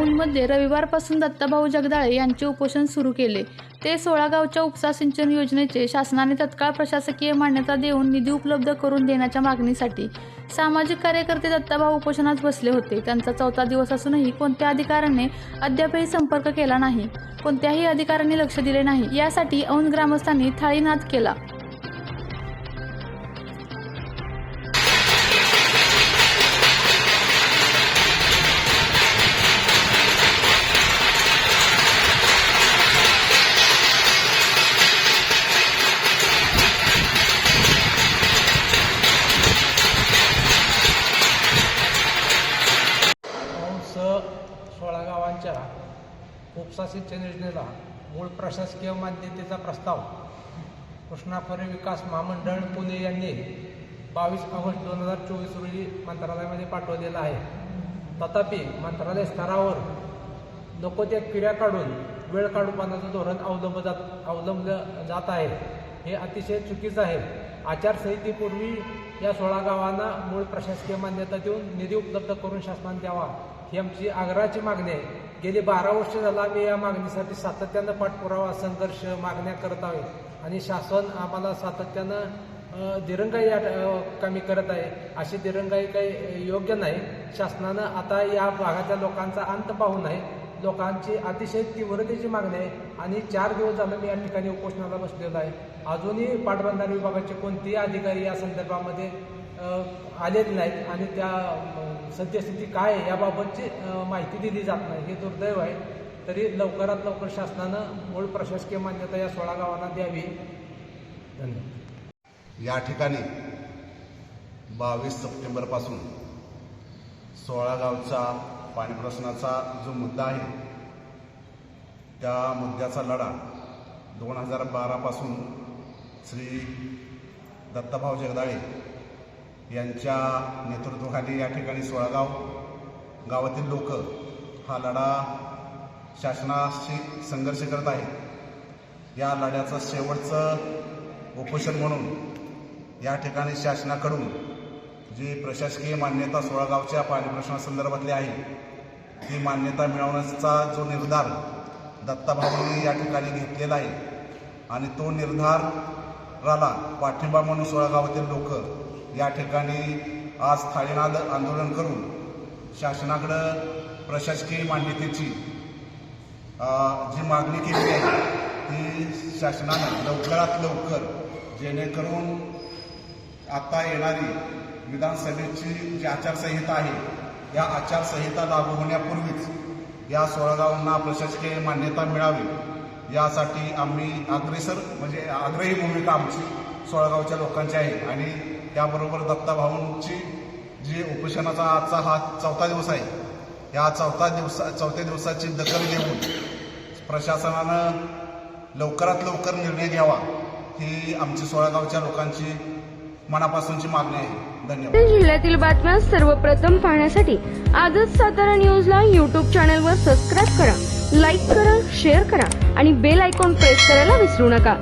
माऊलमध्ये रविवारपासून दत्ताभाऊ जगदाळे यांचे उपोषण सुरू केले. ते सोळा गावच्या उपसा सिंचन योजनेचे शासनाने तत्काळ प्रशासकीय मान्यता देऊन निधी उपलब्ध करून देण्याच्या मागणीसाठी सामाजिक कार्यकर्ते दत्ताभाऊ उपोषणात बसले होते. त्यांचा चौथा दिवस असूनही कोणत्या अधिकाऱ्याने अद्यापही संपर्क केला नाही. कोणत्याही अधिकाऱ्यांनी लक्ष दिले नाही. यासाठी औंध ग्रामस्थांनी थाळीनाद केला. सोळा गावांच्या उपसा सिंचन योजनेला मूळ प्रशासकीय मान्यतेचा प्रस्ताव. कृष्णाखोरे विकास महामंडळ पुणे यांनी बावीस ऑगस्ट दोन हजार चोवीस रोजी मंत्रालयामध्ये पाठवलेला आहे. तथापि मंत्रालय स्तरावर नको त्या क्रिया काढून वेळ काढूपणाचं धोरण अवलंब जात अवलंबलं जात आहे. हे अतिशय चुकीचं आहे. आचारसंहितेपूर्वी या सोळा गावांना मूळ प्रशासकीय मान्यता देऊन निधी उपलब्ध करून शासनाने द्यावा ही आमची आग्रहाची मागणी आहे. गेली बारा वर्ष झाला आम्ही या मागणीसाठी सातत्यानं पाठपुरावा संघर्ष मागण्या करत आहोत आणि शासन आम्हाला सातत्यानं दिरंगाई या कमी करत आहे. अशी दिरंगाई काही योग्य नाही. शासनानं आता या भागाच्या लोकांचा अंत पाहू नये. लोकांची अतिशय तीव्रतेची मागणी आहे. आणि चार दिवस झालं मी या ठिकाणी उपोषणाला बसलेलो आहे. अजूनही पाटबंधारे विभागाचे कोणतेही अधिकारी या संदर्भामध्ये अ, आलेले नाहीत. आणि त्या सद्यस्थिती काय आहे याबाबतची माहिती दिली जात नाही. हे दुर्दैव आहे. तरी लवकरात लवकर शासनानं मूळ प्रशासकीय मान्यता या सोळा गावांना द्यावी. धन्यवाद. या ठिकाणी बावीस सप्टेंबरपासून सोळा गावचा पाणी प्रश्नाचा जो मुद्दा आहे त्या मुद्द्याचा लढा दोन हजार बारापासून श्री दत्ताभाऊ जगदाळे यांच्या नेतृत्वाखाली या ठिकाणी सोळागाव गावातील लोक हा लढा शासनाशी संघर्ष करत आहेत. या लढ्याचं शेवटचं उपोषण म्हणून या ठिकाणी शासनाकडून जी प्रशासकीय मान्यता सोळागावच्या पाणी प्रश्नासंदर्भातली आहे ती मान्यता मिळवण्याचा जो निर्धार दत्ताभाऊंनी या ठिकाणी घेतलेला आहे आणि तो निर्धाराला पाठिंबा म्हणून सोळागावातील लोक या ठिकाणी आज थाळीनाद आंदोलन करून शासनाकडं प्रशासकीय मान्यतेची जी मागणी केली आहे ती शासनानं लवकरात लवकर जेणेकरून आता येणारी विधानसभेची जी आचारसंहिता आहे या आचारसंहिता लागू होण्यापूर्वीच या सोळा गावांना प्रशासकीय मान्यता मिळावी. यासाठी आम्ही अग्रेसर म्हणजे आग्रही भूमिका आमची सोळागावच्या लोकांची आहे. आणि त्याबरोबर दत्ताभाऊंची जी उपोषणाचा आजचा हा चौथा दिवस आहे या चौथा दिवसा चौथ्या दिवसाची दखल घेऊन प्रशासनानं लवकरात लवकर निर्णय घ्यावा ही आमची सोळागावच्या लोकांची मनापासूनची मागणी आहे. धन्यवाद. जिल्ह्यातील बातम्या सर्वप्रथम पाहण्यासाठी आजच सातारा न्यूजला यूट्यूब चॅनलवर सबस्क्राईब करा लाईक करा शेअर करा आणि बेल आयकॉन प्रेस करायला विसरू नका.